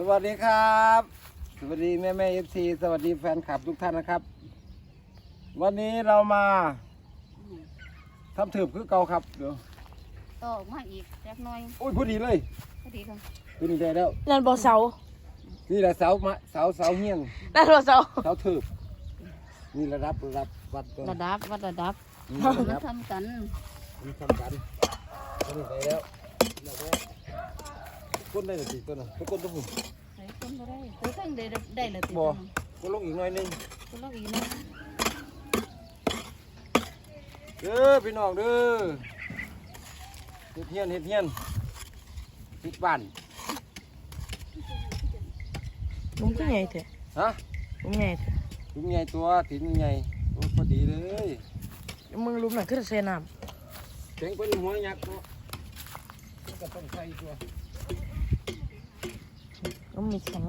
สวัสดีครับ สวัสดีแม่แม่เอฟซีสวัสดีแฟนคลับทุกท่านนะครับ วันนี้เรามาทำถืบคือเก่าครับเดี๋ยวต่อออกมาอีกจักหน่อยอุ้ยพอดีเลยพอดีค่ะพอดีได้แล้วนั่นบ่เสานี่แหละเสามาเสาเสาเฮียงนั่นบ่เสาเสาถืบนี่ระดับระดับวัดตัวระดับวัดระดับนี่มาระดับทำกันนี่ทำกันตัวนี้ได้แล้วแล้ว ก็ก้นได้หรือตีตัวน่ะไปก้นตัวผมใส่คนบ่ได้ใส่เครื่องได้ได้เลยติบ่ก้นลงอีกหน่อยหนึงคนละอีกนะเด้อพี่น้องเด้อเฮ็ดเฮียนเฮ็ดเฮียนเฮ็ดบ้านลุงก็ใหญ่เถอะฮะลุงใหญ่เถอะลุงใหญ่ตัวถินใหญ่โอ้พอดีเลยมึงลุงน่ะคือเซน้เจ๋งเป็นหัวยักษ์เนาะมันก็ต้องใส่ตัวำ ก็มีแข็ง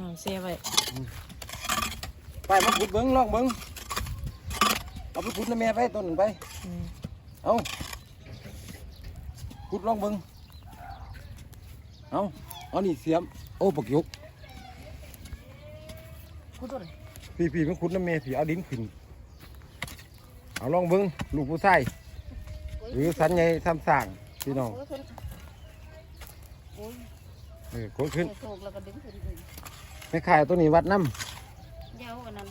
น้ำเสียไว้ไปมาขุดเบิ้งลองเบิ้งเอาไปขุดน้ำแม่ไปต้นนั้นไปอืมเอาขุดลองเบิ้งเอาเอานี่เสียม โอ้ปักยกพูดตัวไหนพี่พี่มันขุดน้ำแม่พี่เอาดินขึ้น เอาลองเบิ้งลูกผู้ชาย หรือสันใหญ่ทำสร้างพี่น้องโอ้ยขึ้นโอ้ยเออขุดขึ้นโศกแล้วก็ดึงขึ้นเลยไม่ขายตัวนี้วัดน้ยาวอันนั้น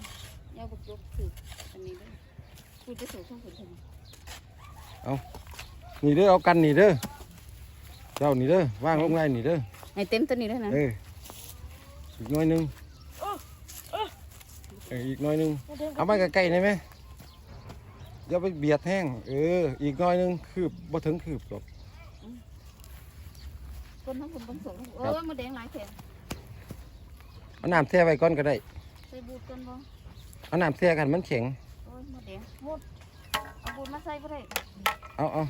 ยาวบุกยกคืออันนี้เลยคุยจะสูงขึ้นขึ้นำนี่เด้อเอากันนี่เด้อเจ้านี่เด้อว่างลงไงนี่เด้อให้เต็มตัวนี้เลยนะเอออีกหน้อยหนึงเอออีกหน้อยหนึงเอาไปใกล้ๆได้ไหม อย่าไปเบียดแห้ง เออ อีกหน้อยหนึงคืบบ่ถึงคืบหรอกคนทั้งคนบนสูงโอ้ครับยมาแดงหลายแขนเอาน้ำแช่ไว้ก่อนก็ได้ใส่บูทกันบ่เอาน้ำแช่กันมันแข็งโอ้ยมาแดงบูทเอาบูทมาใส่ก็ได้เอาเอา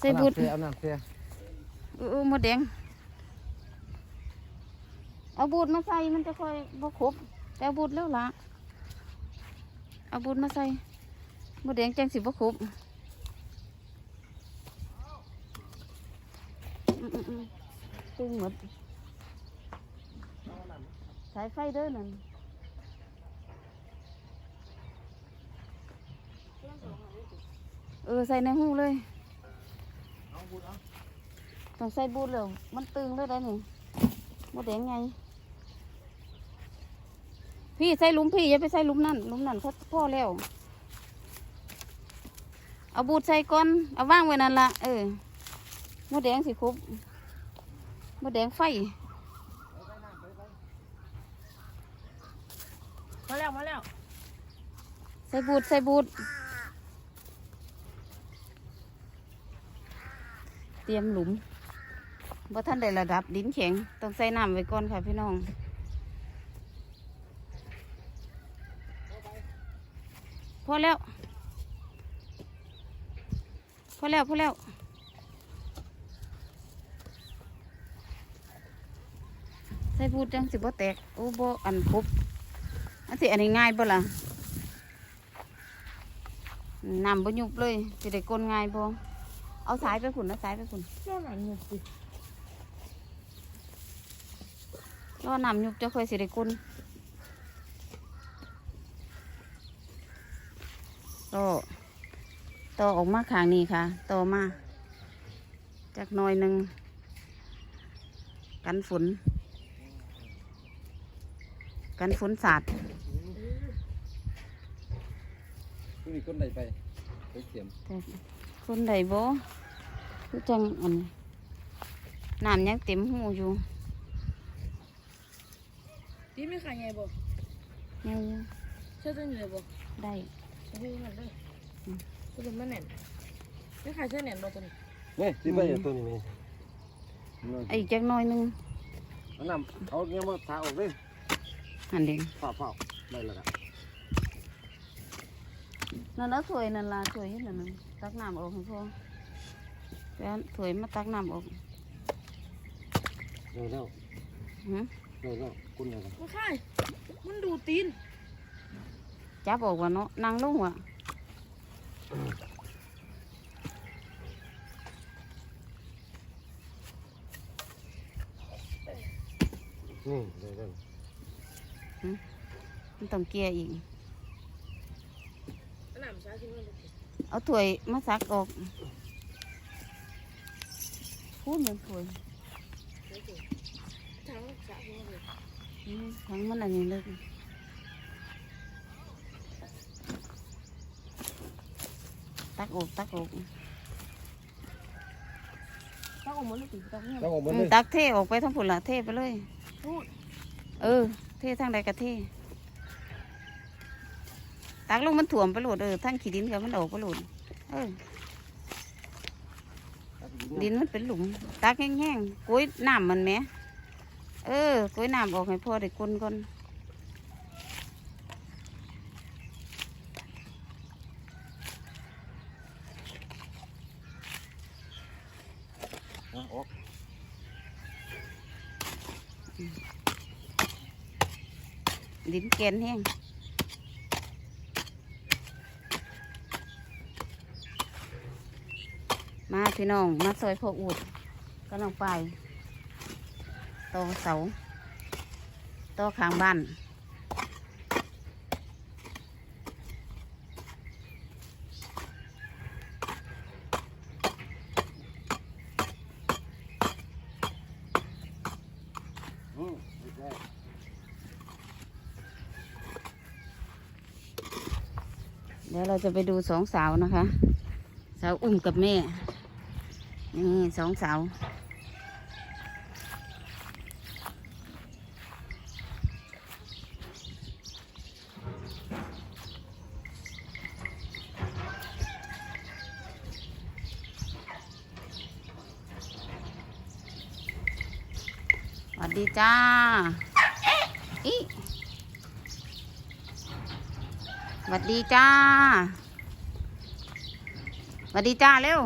ใส่บูทเอาน้ำแช่เอาน้ำแช่เออเออหมดแดงเอาบูดมาใส่มันจะค่อยบ่ครบแต่เอาบูดแล้วละ เอาบูดมาใส่หมดแดงจังสิบ่ครบอืมอืมอืมตึงหมดสายไฟเด้อนั่นเออใส่ในหูเลยต้องใส่บูทเลยมันตึงเลยได้นี่มดแดงไง พี่ใส่หลุมพี่อย่าไปใส่หลุมนั่นหลุมนั่นเขาพ่อแล้ว เอาบูทใส่ก่อน เอาว่างไว้นั่นละเออมดแดงสิครบมดแดงไฟมาแล้วมาแล้วใส่บูทใส่บูทเตรียมหลุมว่าท่านได้ระดับดินแข็งต้องใส่น้ำไว้ก่อนค่ะพี่น้อง อแล้ว พอแล้ว พอแล้วใส่บูทจังสิบ่แตก โอ้บ่อันครบอันที่อันนี้ง่ายบ่ล่ะน้ำบ่ยุบเลยสิได้กลนง่ายบ่เอาสายไปฝุ่นเอาสายไปฝุ่นเจ้าหนังหยุดสิรอน้ำยุบจะค่อยสิได้กลน ต่อต่อออกมาข้างนี้ค่ะ ต่อมาจากหน่อยหนึ่งกันฝน กันฝนสาดตัวนี้ก้นใดไปไปเสียมแต่คนใดบ่คือจังอันน้ำยังเต็มหูอยู่พี่ไม่ขายไงบ่ยังเชื่อตัวอยู่เลยบ่ได้ ตัวนี้มันเลยตัวนี้มันแน่นไม่ขายเชื่อแน่นบ่ตัวนี้นี่ที่ไปตัวนี้มีไอ้จักหน้อยหนึงเอาน้ำเอาเนี่ยมาทาออกเลยอันเด้งเปล่าเปล่าได้แล้วครับนั่นละถ้วยนั่นละถ้วยอยู่นั่นน่ะตักน้ำออกให้พ่อแล้วถ้วยมาตักน้ำออกได้แล้วหือได้แล้วคุณอะไรไม่ขายมันดูตีน จับออกว่าเนาะนั่งลงว่ะนี่เดี๋ยวมันต้องเกียอีกเอาถ้วยมาซักออกพูดเหมือนถ้วยทั้งมันอันนี้เลย ตักออกตักออกต้องเอาหมดเลยติดต้องเนี่ยต้องออกมาอืเลมยตักเทออกไปทั้งผุนละเทไปเลย พูดเออ เททางใดก็เทตักลงมันถ่วมไปโหลดเออทั้งขี้ดินกับมันออกไปโหลดเออ ดินมันเป็นหลุม ตักแห้งๆกุ้ยน้ำมันแหมเออกุ้ยน้ำออกให้พ่อได้กุนก่อน เอาออก ดินแกนแห้งมาพี่น้อง มาซอยพ่ออูดก็ลองไปตอเสาตอข้างบ้าน อืมไม่ได้ เดี๋ยวเราจะไปดูสองสาวนะคะ สาวอุ้มกับแม่ นี่สองสาวสวัสดีจ้าอีส วัสดีจ้าสวัสดีจ้าเร็ว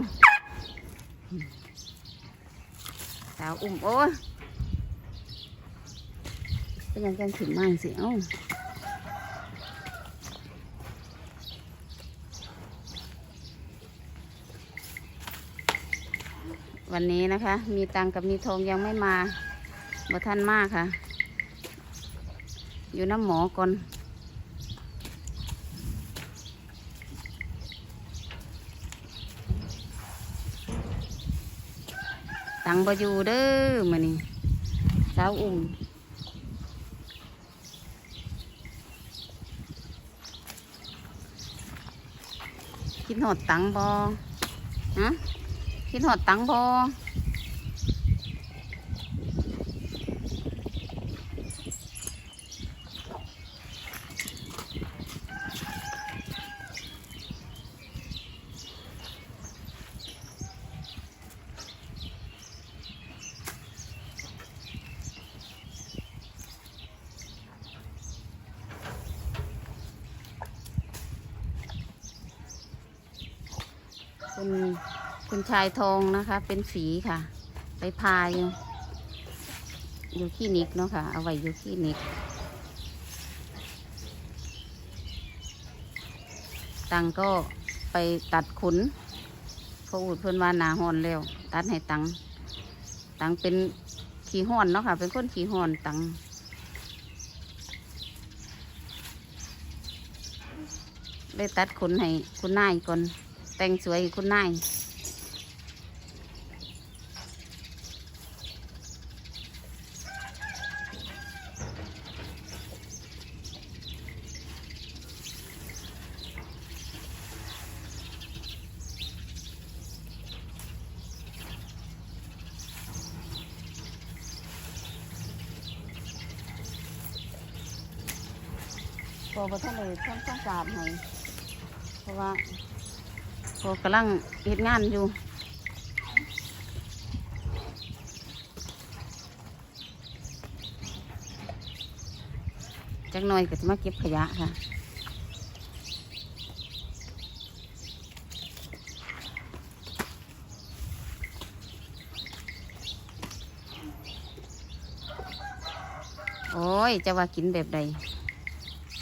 สาวอุ้มโอ้ยเป็นยังกันถึงมากสิเอ้าวันนี้นะคะ มีตังกับมีทองยังไม่มาบ่ท่านมากค่ะ อยู่น้ำหมอก่อน ตังบอยู่เด้อมานี่สาวอุ้มคิดหอดตังบอฮะคิดหอดตังบอ คุณคุณชายทองนะคะ เป็นฝีค่ะ ไปพาอยู่อยู่คลินิกเนาะค่ะ เอาไว้อยู่คลินิก ตังก็ไปตัดขนเขาอุดเพื่อนว่าหนาหอนแล้ว ตัดให้ตัง ตังเป็นขี้หอนเนาะค่ะ เป็นคนขี้หอนตังได้ตัดขนให้คุณนายก่อน แต่งสวยคุณนายพอประท่านเลยท่านต้องสาบให้เพราะว่า พอกำลังเฮ็ดงานอยู่จักหน่อยก็จะมาเก็บขยะค่ะโอ้ย จะว่ากินแบบใด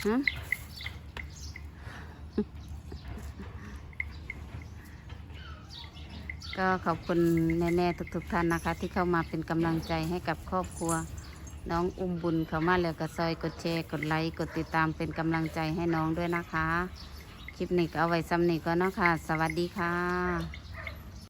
ฮะ ก็ขอบคุณแน่ๆทุกๆท่านนะคะ ที่เข้ามาเป็นกำลังใจให้กับครอบครัว น้องอุ้มบุญเข้ามาแล้วก็ซอยกดแชร์กดไลค์กดติดตามเป็นกำลังใจให้น้องด้วยนะคะ คลิปนี้ก็เอาไว้ซ้ำนี้ก็เนาะค่ะ สวัสดีค่ะ